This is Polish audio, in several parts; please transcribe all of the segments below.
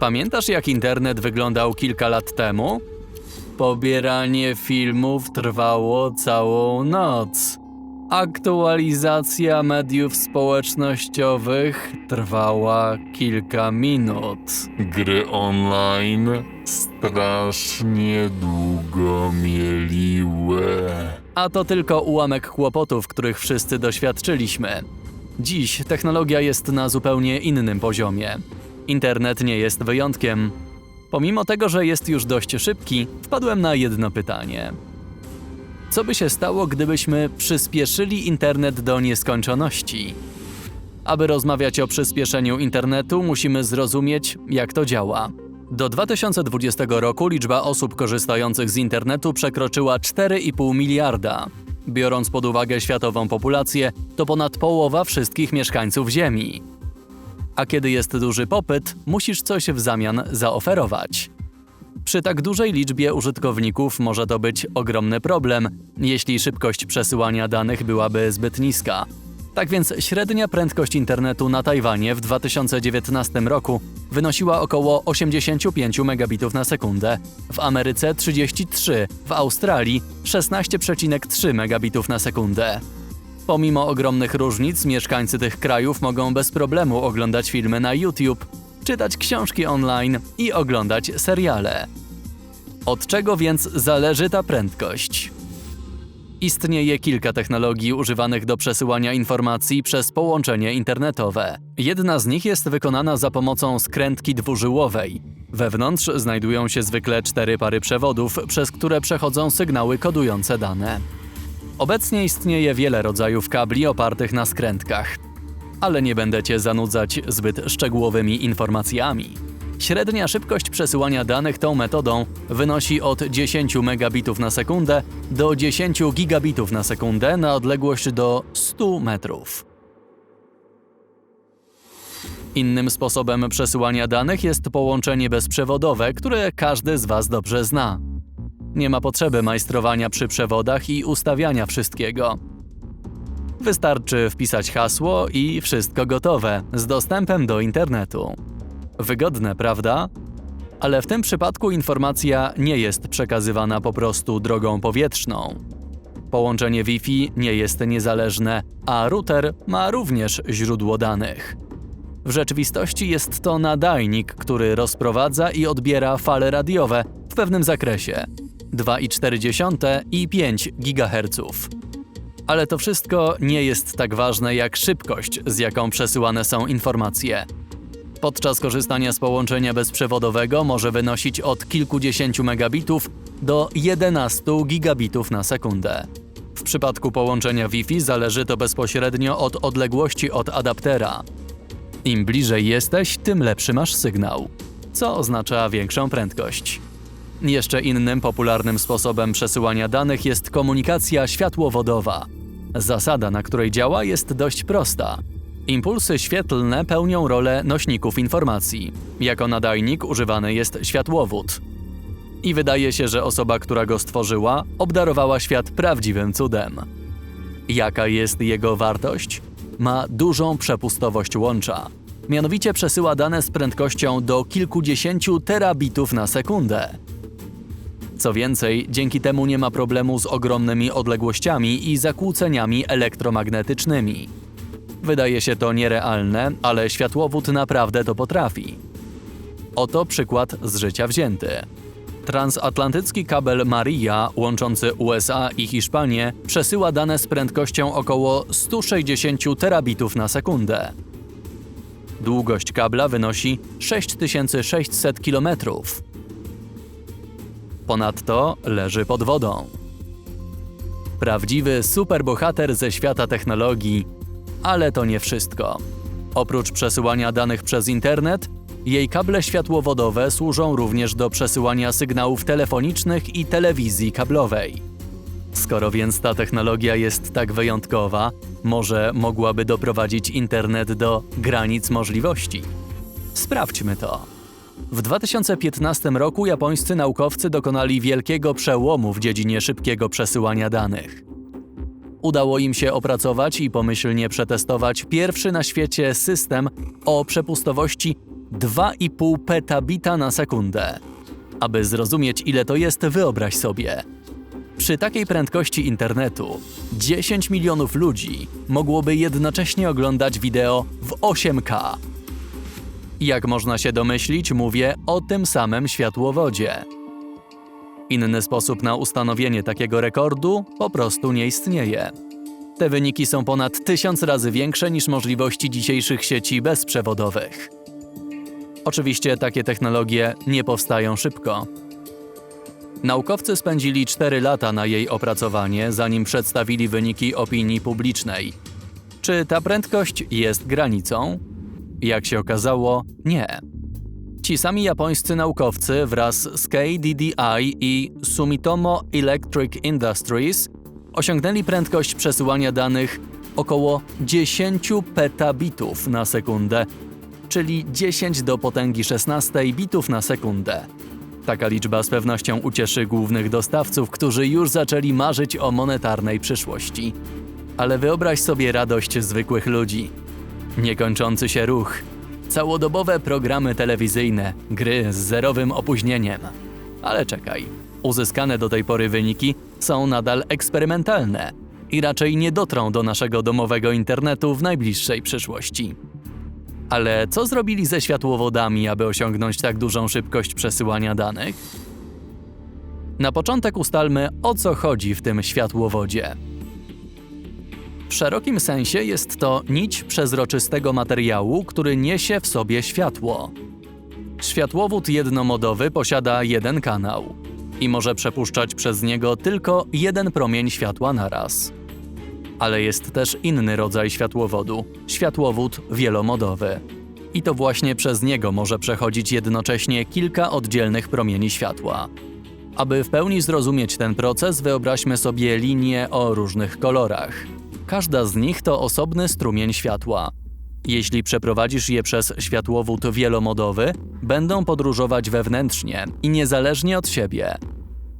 Pamiętasz, jak internet wyglądał kilka lat temu? Pobieranie filmów trwało całą noc. Aktualizacja mediów społecznościowych trwała kilka minut. Gry online strasznie długo mieliły. A to tylko ułamek kłopotów, których wszyscy doświadczyliśmy. Dziś technologia jest na zupełnie innym poziomie. Internet nie jest wyjątkiem. Pomimo tego, że jest już dość szybki, wpadłem na jedno pytanie. Co by się stało, gdybyśmy przyspieszyli internet do nieskończoności? Aby rozmawiać o przyspieszeniu internetu, musimy zrozumieć, jak to działa. Do 2020 roku liczba osób korzystających z internetu przekroczyła 4,5 miliarda. Biorąc pod uwagę światową populację, to ponad połowa wszystkich mieszkańców Ziemi. A kiedy jest duży popyt, musisz coś w zamian zaoferować. Przy tak dużej liczbie użytkowników może to być ogromny problem, jeśli szybkość przesyłania danych byłaby zbyt niska. Tak więc średnia prędkość internetu na Tajwanie w 2019 roku wynosiła około 85 megabitów na sekundę, w Ameryce 33, w Australii 16,3 megabitów na sekundę. Pomimo ogromnych różnic, mieszkańcy tych krajów mogą bez problemu oglądać filmy na YouTube, czytać książki online i oglądać seriale. Od czego więc zależy ta prędkość? Istnieje kilka technologii używanych do przesyłania informacji przez połączenie internetowe. Jedna z nich jest wykonana za pomocą skrętki dwużyłowej. Wewnątrz znajdują się zwykle cztery pary przewodów, przez które przechodzą sygnały kodujące dane. Obecnie istnieje wiele rodzajów kabli opartych na skrętkach, ale nie będę Cię zanudzać zbyt szczegółowymi informacjami. Średnia szybkość przesyłania danych tą metodą wynosi od 10 megabitów na sekundę do 10 gigabitów na sekundę na odległość do 100 metrów. Innym sposobem przesyłania danych jest połączenie bezprzewodowe, które każdy z Was dobrze zna. Nie ma potrzeby majstrowania przy przewodach i ustawiania wszystkiego. Wystarczy wpisać hasło i wszystko gotowe z dostępem do internetu. Wygodne, prawda? Ale w tym przypadku informacja nie jest przekazywana po prostu drogą powietrzną. Połączenie Wi-Fi nie jest niezależne, a router ma również źródło danych. W rzeczywistości jest to nadajnik, który rozprowadza i odbiera fale radiowe w pewnym zakresie 2,4 i 5 GHz. Ale to wszystko nie jest tak ważne jak szybkość, z jaką przesyłane są informacje. Podczas korzystania z połączenia bezprzewodowego może wynosić od kilkudziesięciu megabitów do 11 gigabitów na sekundę. W przypadku połączenia Wi-Fi zależy to bezpośrednio od odległości od adaptera. Im bliżej jesteś, tym lepszy masz sygnał, co oznacza większą prędkość. Jeszcze innym popularnym sposobem przesyłania danych jest komunikacja światłowodowa. Zasada, na której działa, jest dość prosta. Impulsy świetlne pełnią rolę nośników informacji. Jako nadajnik używany jest światłowód. I wydaje się, że osoba, która go stworzyła, obdarowała świat prawdziwym cudem. Jaka jest jego wartość? Ma dużą przepustowość łącza. Mianowicie przesyła dane z prędkością do kilkudziesięciu terabitów na sekundę. Co więcej, dzięki temu nie ma problemu z ogromnymi odległościami i zakłóceniami elektromagnetycznymi. Wydaje się to nierealne, ale światłowód naprawdę to potrafi. Oto przykład z życia wzięty. Transatlantycki kabel Maria łączący USA i Hiszpanię przesyła dane z prędkością około 160 terabitów na sekundę. Długość kabla wynosi 6600 km. Ponadto leży pod wodą. Prawdziwy superbohater ze świata technologii, ale to nie wszystko. Oprócz przesyłania danych przez internet, jej kable światłowodowe służą również do przesyłania sygnałów telefonicznych i telewizji kablowej. Skoro więc ta technologia jest tak wyjątkowa, może mogłaby doprowadzić internet do granic możliwości. Sprawdźmy to. W 2015 roku japońscy naukowcy dokonali wielkiego przełomu w dziedzinie szybkiego przesyłania danych. Udało im się opracować i pomyślnie przetestować pierwszy na świecie system o przepustowości 2,5 petabita na sekundę. Aby zrozumieć, ile to jest, wyobraź sobie. Przy takiej prędkości internetu 10 milionów ludzi mogłoby jednocześnie oglądać wideo w 8K. Jak można się domyślić, mówię o tym samym światłowodzie. Inny sposób na ustanowienie takiego rekordu po prostu nie istnieje. Te wyniki są ponad tysiąc razy większe niż możliwości dzisiejszych sieci bezprzewodowych. Oczywiście takie technologie nie powstają szybko. Naukowcy spędzili 4 lata na jej opracowanie, zanim przedstawili wyniki opinii publicznej. Czy ta prędkość jest granicą? Jak się okazało, nie. Ci sami japońscy naukowcy wraz z KDDI i Sumitomo Electric Industries osiągnęli prędkość przesyłania danych około 10 petabitów na sekundę, czyli 10 do potęgi 16 bitów na sekundę. Taka liczba z pewnością ucieszy głównych dostawców, którzy już zaczęli marzyć o monetarnej przyszłości. Ale wyobraź sobie radość zwykłych ludzi. Niekończący się ruch, całodobowe programy telewizyjne, gry z zerowym opóźnieniem. Ale czekaj, uzyskane do tej pory wyniki są nadal eksperymentalne i raczej nie dotrą do naszego domowego internetu w najbliższej przyszłości. Ale co zrobili ze światłowodami, aby osiągnąć tak dużą szybkość przesyłania danych? Na początek ustalmy, o co chodzi w tym światłowodzie. W szerokim sensie jest to nić przezroczystego materiału, który niesie w sobie światło. Światłowód jednomodowy posiada jeden kanał i może przepuszczać przez niego tylko jeden promień światła naraz. Ale jest też inny rodzaj światłowodu światłowód wielomodowy. I to właśnie przez niego może przechodzić jednocześnie kilka oddzielnych promieni światła. Aby w pełni zrozumieć ten proces, wyobraźmy sobie linie o różnych kolorach. Każda z nich to osobny strumień światła. Jeśli przeprowadzisz je przez światłowód wielomodowy, będą podróżować wewnętrznie i niezależnie od siebie.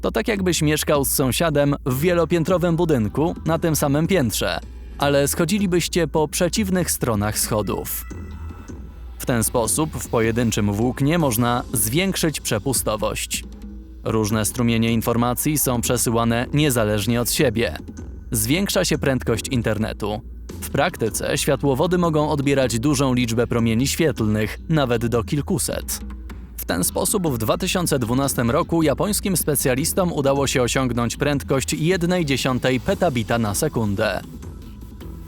To tak jakbyś mieszkał z sąsiadem w wielopiętrowym budynku na tym samym piętrze, ale schodzilibyście po przeciwnych stronach schodów. W ten sposób w pojedynczym włóknie można zwiększyć przepustowość. Różne strumienie informacji są przesyłane niezależnie od siebie. Zwiększa się prędkość internetu. W praktyce światłowody mogą odbierać dużą liczbę promieni świetlnych, nawet do kilkuset. W ten sposób w 2012 roku japońskim specjalistom udało się osiągnąć prędkość 1,1 petabita na sekundę.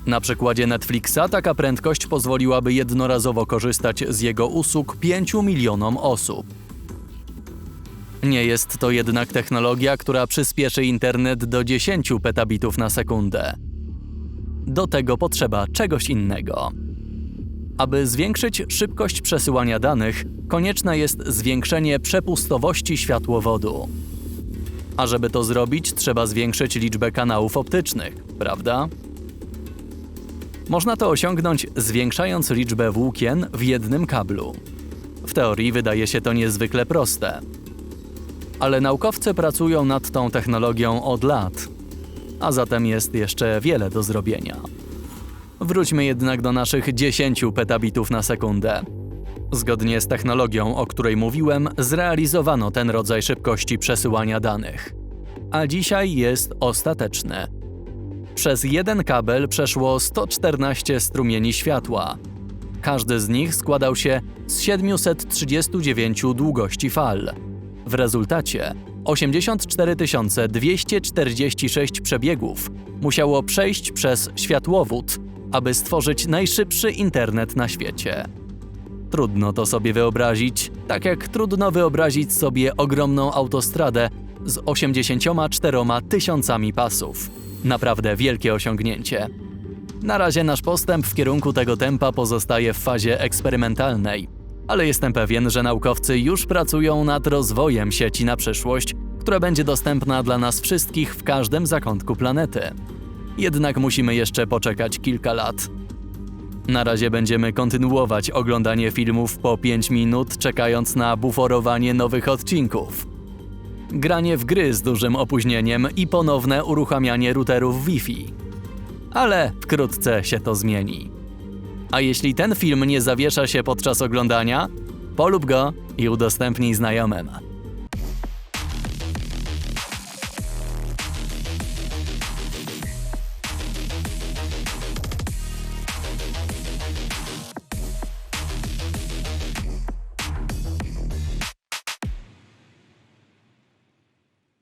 Na przykładzie Netflixa taka prędkość pozwoliłaby jednorazowo korzystać z jego usług 5 milionom osób. Nie jest to jednak technologia, która przyspieszy internet do 10 petabitów na sekundę. Do tego potrzeba czegoś innego. Aby zwiększyć szybkość przesyłania danych, konieczne jest zwiększenie przepustowości światłowodu. A żeby to zrobić, trzeba zwiększyć liczbę kanałów optycznych, prawda? Można to osiągnąć zwiększając liczbę włókien w jednym kablu. W teorii wydaje się to niezwykle proste. Ale naukowcy pracują nad tą technologią od lat, a zatem jest jeszcze wiele do zrobienia. Wróćmy jednak do naszych 10 petabitów na sekundę. Zgodnie z technologią, o której mówiłem, zrealizowano ten rodzaj szybkości przesyłania danych. A dzisiaj jest ostateczny. Przez jeden kabel przeszło 114 strumieni światła. Każdy z nich składał się z 739 długości fal. W rezultacie 84 246 przebiegów musiało przejść przez światłowód, aby stworzyć najszybszy internet na świecie. Trudno to sobie wyobrazić, tak jak trudno wyobrazić sobie ogromną autostradę z 84 tysiącami pasów. Naprawdę wielkie osiągnięcie. Na razie nasz postęp w kierunku tego tempa pozostaje w fazie eksperymentalnej, ale jestem pewien, że naukowcy już pracują nad rozwojem sieci na przyszłość, która będzie dostępna dla nas wszystkich w każdym zakątku planety. Jednak musimy jeszcze poczekać kilka lat. Na razie będziemy kontynuować oglądanie filmów po 5 minut, czekając na buforowanie nowych odcinków. Granie w gry z dużym opóźnieniem i ponowne uruchamianie routerów Wi-Fi. Ale wkrótce się to zmieni. A jeśli ten film nie zawiesza się podczas oglądania, Polub go i udostępnij znajomym.